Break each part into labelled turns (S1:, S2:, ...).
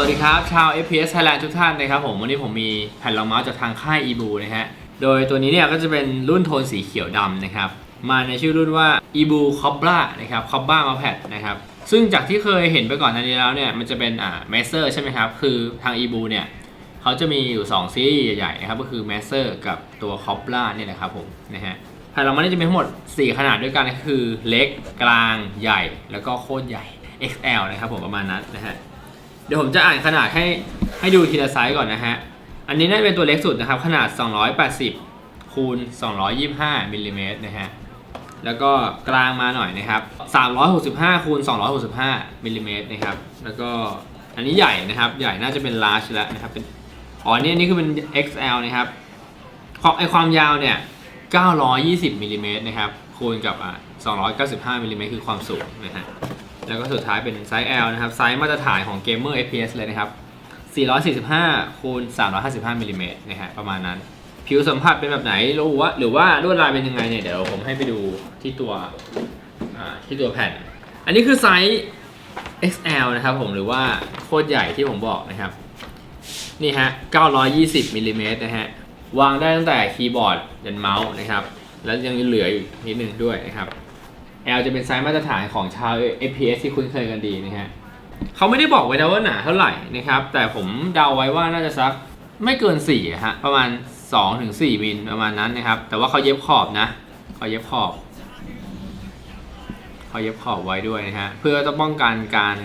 S1: วัสดีครับ ชาว FPS Thailand ทุกท่านนะครับผมวันนี้ผมมีแผ่นรองเมาส์จากทางค่าย e b o นะฮะ โดยตัวนี้เนี่ยก็จะเป็นรุ่นโทนสีเขียวดำนะครับ มาในชื่อรุ่นว่า e b o Cobra นะครับ Cobra Mousepad นะครับ ซึ่งจากที่เคยเห็นไปก่อนหน้านี้แล้วเนี่ยมันจะเป็นอ่า Master ใช่ไหมครับ คือทาง e b o เนี่ยเขาจะมีอยู่ 2 ซีรีส์ใหญ่ๆนะครับก็คือ Master กับตัว Cobra เนี่ยนะครับผมนะฮะแผ่นรองเมาส์นี่จะมีทั้งหมด 4 ขนาดด้วยกันก็คือเล็กกลางใหญ่ แล้วก็โคตรใหญ่ XL นะครับผมประมาณนั้นนะฮะ ดี๋ยวผมจะอ่านขนาดให้ให้ดูทีละไซส์ก่อนนะฮะ อันนี้น่าจะเป็นตัวเล็กสุดนะครับ ขนาด 280 คูณ 225มิลลิเมตรนะฮะ แล้วก็กลางมาหน่อยนะครับ 365 คูณ 265มิลลิเมตรนะครับ แล้วก็อันนี้ใหญ่นะครับ ใหญ่น่าจะเป็น large แล้วนะครับเป็นอ๋ออันนี่นี่คือเป็น XL นะครับความไอความยาวเนี่ย 920มิลลิเมตรนะครับ คูณกับ 295มิลลิเมตรคือความสูงนะฮะ แล้วก็สุดท้ายเป็นไซส์ L นะครับ ไซส์มาตรฐานของเกมเมอร์ FPS เลยนะครับ 445คูณ355มิลลิเมตรนะฮะประมาณนั้น ผิวสัมผัสเป็นแบบไหนรือว่าหรือว่าลวดลายเป็นยังไงเนี่ยเดี๋ยวผมให้ไปดูที่ตัวที่ตัวแผ่น อันนี้คือไซส์ XL นะครับผมหรือว่าโคตรใหญ่ที่ผมบอกนะครับ นี่ฮะ 920มิลลิเมตรนะฮะ วางได้ตั้งแต่คีย์บอร์ดยันเมาส์นะครับ แล้วยังเหลืออีกนิดนึงด้วยนะครับ L จะเป็นไซส์มาตรฐานของชาว FPS ที่คุ้นเคยกันดีนะฮะเขาไม่ได้บอกไว้นะว่าหนาเท่าไหร่นะครับ แต่ผมเดาไว้ว่าน่าจะสักไม่เกิน4ฮะประมาณ 2-4มิลประมาณนั้นนะครับ แต่ว่าเขาเย็บขอบนะเขาเย็บขอบเขาเย็บขอบไว้ด้วยนะฮะเพื่อต้องป้องกันการ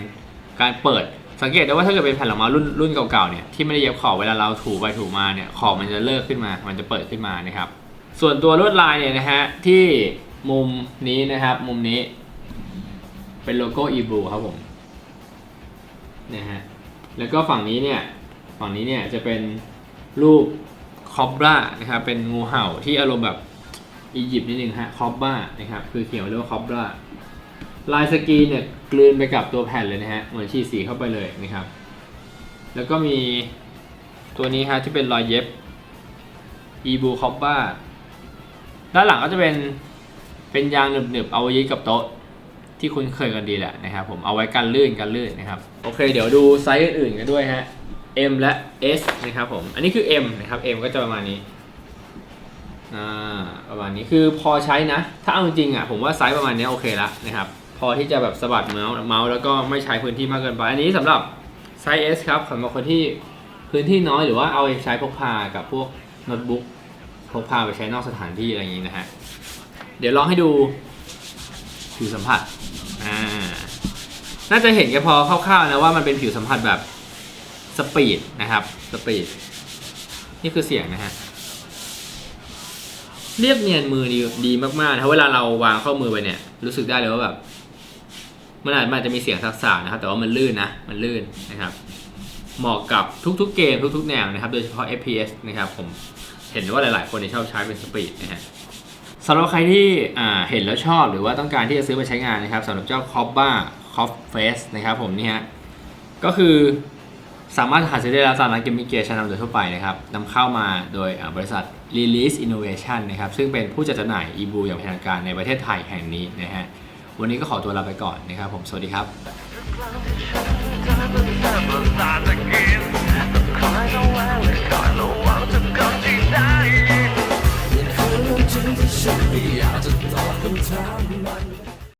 S1: การเปิดสังเกตได้ว่าถ้าเกิดเป็นแผ่นหลังม้รุ่นรุ่นเก่าๆเนี่ยที่ไม่ได้เย็บขอบเวลาเราถูไปถูมาเนี่ยขอบมันจะเลิกขึ้นมา มันจะเปิดขึ้นมานะครับ ส่วนตัวลวดลายเนี่ยนะฮะที่ มุมนี้นะครับ มุมนี้ เป็นโลโก้ e b l u ครับผมนะฮะแล้วก็ฝั่งนี้เนี่ยฝั่งนี้เนี่ยจะเป็นรูปคอบรานะครับเป็นงูเห่าที่อารมณ์แบบอียิปต์นิดนึงฮะคอบรานะครับคือเขียนไว้ว่าคอบราลายสกีเนี่ยกลืนไปกับตัวแผ่นเลยนะฮะเหมือนฉีดสีเข้าไปเลยนะครับ แล้วก็มีตัวนี้ฮะที่เป็นรอยเย็บ e b l u c o b b a ด้านหลังก็จะเป็น เป็นยางหนึบๆ เอาไว้ยึดกับโต๊ะที่คุ้นเคยกันดีแหละนะครับผมเอาไว้กันลื่นกันลื่นนะครับ โอเค เดี๋ยวดูไซส์อื่นๆกันด้วยฮะ M และ S นะครับผมอันนี้คือ M นะครับ M ก็จะประมาณนี้อ่าประมาณนี้คือพอใช้นะ ถ้าเอาจริงๆอะผมว่าไซส์ประมาณนี้โอเคแล้วนะครับพอที่จะแบบสะบัดเมาส์เมาส์แล้วก็ไม่ใช้พื้นที่มากเกินไป อันนี้สำหรับไซส์ S ครับสำหรับคนที่พื้นที่น้อยหรือว่าเอาไปใช้พกพากับพวกโน้ตบุ๊กพกพาไปใช้นอกสถานที่อะไรอย่างนี้นะฮะ เดี๋ยวลองให้ดูผิวสัมผัส อ่า น่าจะเห็นแค่พอคร่าวๆนะว่ามันเป็นผิวสัมผัสแบบสปีดนะครับ สปีด นี่คือเสียงนะฮะ เรียบเนียนมือดีดีมากๆนะเวลาเราวางข้อมือไปเนี่ย รู้สึกได้เลยว่าแบบ มันอาจมันจะมีเสียงสักๆนะครับ แต่ว่ามันลื่นนะ มันลื่นนะครับ เหมาะกับทุกๆเกมทุกๆแนวนะครับ โดยเฉพาะ FPS นะครับ ผมเห็นว่าหลายๆ คนเนี่ยชอบใช้เป็นสปีดนะฮะ สำหรับใครที่เห็นแล้วชอบหรือว่าต้องการที่จะซื้อไปใช้งานนะครับสำหรับเจ้า c o b b a c o f Face นะครับผมนี่ฮะก็คือสามารถหาซื้อได้แล้วตามร้านเกมมิ่งเกียร์ชั้นนำโดยทั่วไปนะครับนำเข้ามาโดยบริษัท Release Innovation นะครับซึ่งเป็นผู้จัดจำหน่าย e b o อย่างเป็นทางการในประเทศไทยแห่งนี้นะฮะวันนี้ก็ขอตัวลาไปก่อนนะครับผม สวัสดีครับ